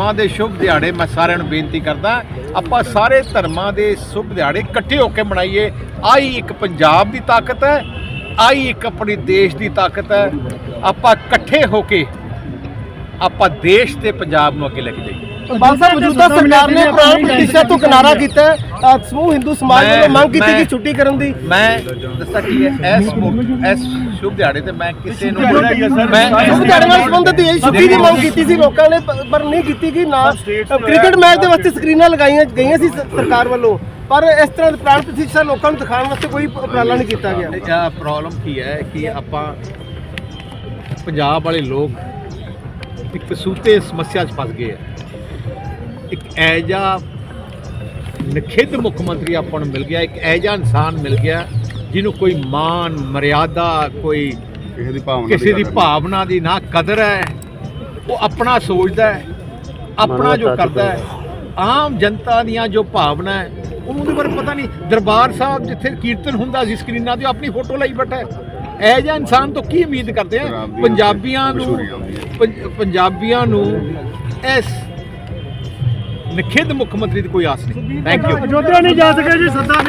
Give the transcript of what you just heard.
ਧਰਮਾਂ ਦੇ ਸ਼ੁਭ ਦਿਹਾੜੇ ਮੈਂ ਸਾਰਿਆਂ ਨੂੰ ਬੇਨਤੀ ਕਰਦਾ, ਆਪਾਂ ਸਾਰੇ ਧਰਮਾਂ ਦੇ ਸ਼ੁਭ ਦਿਹਾੜੇ ਇਕੱਠੇ ਹੋ ਕੇ ਮਨਾਈਏ। ਆਈ ਇੱਕ ਪੰਜਾਬ ਦੀ ਤਾਕਤ ਹੈ, ਆਈ ਇੱਕ ਆਪਣੇ ਦੇਸ਼ ਦੀ ਤਾਕਤ ਹੈ। ਆਪਾਂ ਇਕੱਠੇ ਹੋ ਕੇ ਆਪਾਂ ਦੇਸ਼ ਤੇ ਪੰਜਾਬ ਨੂੰ ਅੱਗੇ ਲੈ ਕੇ ਜਾਈਏ। ਸਾਹਿਬ ਮੌਜੂਦਾ ਸਰਕਾਰ ਨੇ ਪ੍ਰਾਣ ਪ੍ਰਤੀਸ਼ਾ ਤੋਂ ਕਿਨਾਰਾ ਕੀਤਾ ਸਮੂਹ ਹਿੰਦੂ ਸਮਾਜ ਮੈਂ- ਵੱਲੋਂ ਮੰਗ ਕੀਤੀ ਮੈਂ- ਕਿ ਛੁੱਟੀ ਕਰਨ ਦੀ। ਮੈਂ ਦੱਸਾਂ ਕੀ ਹੈ ਇਸ ਇਸ ਸ਼ੁਭ ਦਿਹਾੜੇ ਤੇ ਮੈਂ ਕਿਸੇ ਨੂੰ ਸ਼ੁਭ ਦਿਹਾੜੇ ਨਾਲ ਸੰਬੰਧਿਤ ਇਹ ਛੁੱਟੀ ਦੀ ਮੰਗ ਕੀਤੀ ਸੀ ਲੋਕਾਂ ਨੇ ਪਰ ਨਹੀਂ ਕੀਤੀ ਕਿ ਨਾ ਕ੍ਰਿਕਟ ਮੈਚ ਦੇ ਵਾਸਤੇ ਸਕਰੀਨਾਂ ਲਗਾਈਆਂ ਗਈਆਂ ਸੀ ਸ- ਸਰਕਾਰ ਵੱਲੋਂ। ਪਰ ਇਸ ਤਰ੍ਹਾਂ ਦੇ ਪ੍ਰਾਣ ਪ੍ਰਤੀਸ਼ਾ ਲੋਕਾਂ ਨੂੰ ਦਿਖਾਉਣ ਵਾਸਤੇ ਕੋਈ ਉਪਰਾਲਾ ਨਹੀਂ ਕੀਤਾ ਗਿਆ। ਇਹ ਪ੍ਰੋਬਲਮ ਕੀ ਹੈ ਕਿ ਆਪਾਂ ਪੰਜਾਬ ਵਾਲੇ ਲੋਕ ਇੱਕ ਕਸੂਤੇ ਸਮੱਸਿਆ 'ਚ ਫਸ ਗਏ ਆ। ਇੱਕ ਐਜਾ ਨਖਿੱਧ ਮੁੱਖ ਮੰਤਰੀ ਆਪਾਂ ਨੂੰ ਮਿਲ ਗਿਆ ਇੱਕ ਐਜਾ ਇਨਸਾਨ ਮਿਲ ਗਿਆ ਜਿਹਨੂੰ ਕੋਈ ਮਾਨ ਮਰਿਆਦਾ ਕੋਈ ਕਿਸੇ ਦੀ ਭਾਵਨਾ ਕਿਸੇ ਦੀ ਭਾਵਨਾ ਦੀ ਨਾ ਕਦਰ ਹੈ ਉਹ ਆਪਣਾ ਸੋਚਦਾ ਹੈ ਆਪਣਾ ਜੋ ਕਰਦਾ ਹੈ ਆਮ ਜਨਤਾ ਦੀਆਂ ਜੋ ਭਾਵਨਾ ਹੈ ਉਹਨੂੰ ਉਹਦੇ ਬਾਰੇ ਪਤਾ ਨਹੀਂ। ਦਰਬਾਰ ਸਾਹਿਬ ਜਿੱਥੇ ਕੀਰਤਨ ਹੁੰਦਾ ਸੀ ਸਕਰੀਨਾਂ ਤੇ ਆਪਣੀ ਫੋਟੋ ਲਾਈ ਬੈਠਾ ਹੈ। ਇਹ ਜਿਹਾ ਇਨਸਾਨ ਤੋਂ ਕੀ ਉਮੀਦ ਕਰਦੇ ਆ? ਪੰਜਾਬੀਆਂ ਨੂੰ ਪੰਜਾਬੀਆਂ ਨੂੰ ਇਸ ਨਖਿੱਧ ਮੁੱਖ ਮੰਤਰੀ ਦੀ ਕੋਈ ਆਸ ਨਹੀਂ। ਥੈਂਕ ਯੂ ਅਯੋਧਿਆ ਨਹੀਂ ਜਾ ਸਕੇ ਜੀ ਸੱਦਾ